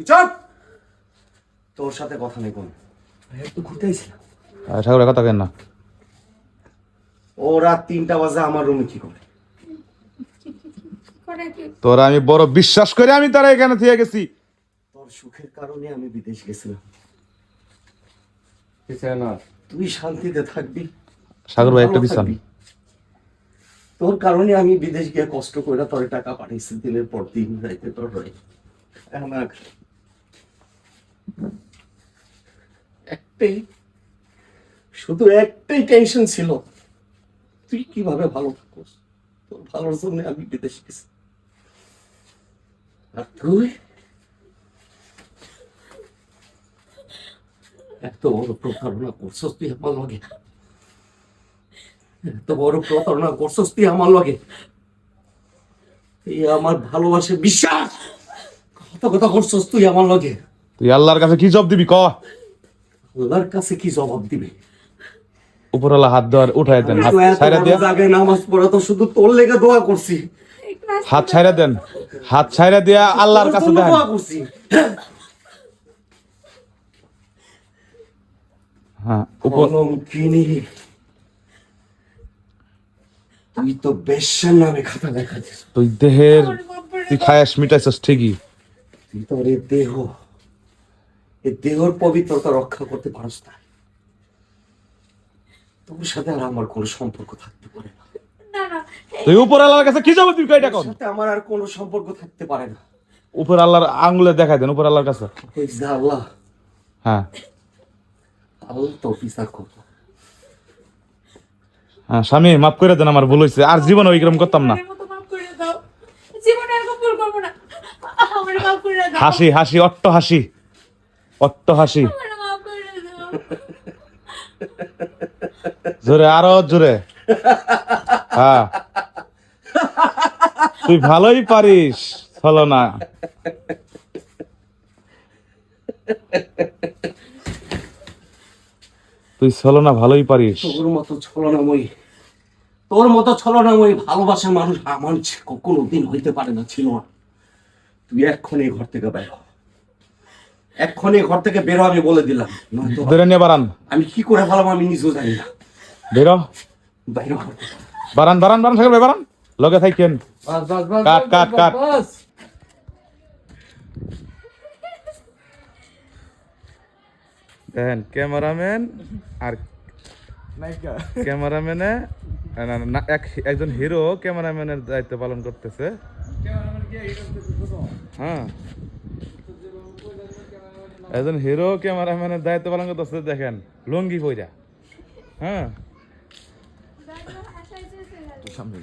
তুই চল। তোর সাথে কথা নেই কোন? একটু ঘুরতে আইছিলাম। ঠাকুরের কথা কেন না? ও রাত তিনটা বাজে আমার রুমে কি করে? করে তোরা আমি বড় বিশ্বাস করে আমি তারা এখানে থেকে গেছি। তোর সুখের কারণে আমি বিদেশ গেছিলাম। তুই শান্তিতে থাকবি। সাগর ভাই একটা তোর কারণে আমি বিদেশ গিয়ে কষ্ট করে তোর টাকা পাঠাইছি দিনের পর দিন যাইতে তোর রয়ে। এখন একটাই, শুধু একটাই টেনশন ছিল, তুই কীভাবে ভালো থাকোস? তোর ভালোর জন্য আমি বিদেশ গেছি। আর তুই? এত বড় প্রতারণা করছস তুই আমার লগে। এত বড় প্রতারণা করছস তুই আমার লগে। এই আমার ভালোবাসে বিশ্বাস। কথা কথা করছস তুই আমার লগে। তুই আল্লাহর কাছে কি জব দিবি? ক। আল্লাহর কাছে কি জবাব দিবে? উপরওয়ালা হাত উঠাই দেন। হাত ছাইরা দিয়া জায়গায় নামাজ পড়া তো শুধু তোর লেগে দোয়া করছি। হাত ছাইরা দেন। হাত ছাইরা দিয়া আল্লাহর কাছে দেন। দোয়া করছি। হ্যাঁ উপর কিনি তুই তো বেশ্যার নামে খাতা লেখা তুই দেহের তুই খায়াস মিটাইছস ঠিকই। তুই তোর দেহ। এই দেহর পবিত্রতা রক্ষা করতে পারস না তোর সাথে আর আমার কোনো সম্পর্ক থাকতে পারে না। না না তুই উপর আল্লাহর কাছে কি জবাব দিবি তোর কোন? সাথে আমার আর কোনো সম্পর্ক থাকতে পারে না। উপর আল্লাহর আঙ্গুলে দেখাই দেন উপর আল্লাহর কাছে। আল্লাহ। হ্যাঁ। আল্লাহ তো বিচার করব হ্যাঁ স্বামী মাফ করে দেন আমার ভুল হয়েছে আর জীবনে ওইরকম করতাম না। আমার মতো মাপ করে দাও। জীবনে আর ভুল করব না। আমার মাপ করে দাও। হাসি হাসি অট্ট হাসি। অট্ট হাসি জোরে, আরও জোরে। হ্যাঁ। তুই ভালোই পারিস চলো না তুই চলো না ভালোই পারিস। তোর মতো ছলনাময়ী, তোর মতো ছলনাময়ী ভালোবাসার মানুষ আমার কোনো দিন হইতে পারে না, ছিল না। তুই এক্ষণে এই ঘর থেকে বের হ। এক্ষণে ঘর থেকে বেরো আমি বলে দিলাম। বেরো নিয়ে বারান। আমি কি করে ভালো আমি নিজেও জানি না। বেরো বাইরে বারান বারান বারান ভাই বারান। লগে থাকেন কাট, কাট, কাট। দেখেন ক্যামেরাম্যান আর ক্যামেরাম্যানে একজন হিরো ক্যামেরাম্যানের দায়িত্ব পালন করতেছে। হ্যাঁ। একজন হিরো ক্যামেরাম্যানের দায়িত্ব পালন করতেছে দেখেন লুঙ্গি পইরা। হ্যাঁ? সামনে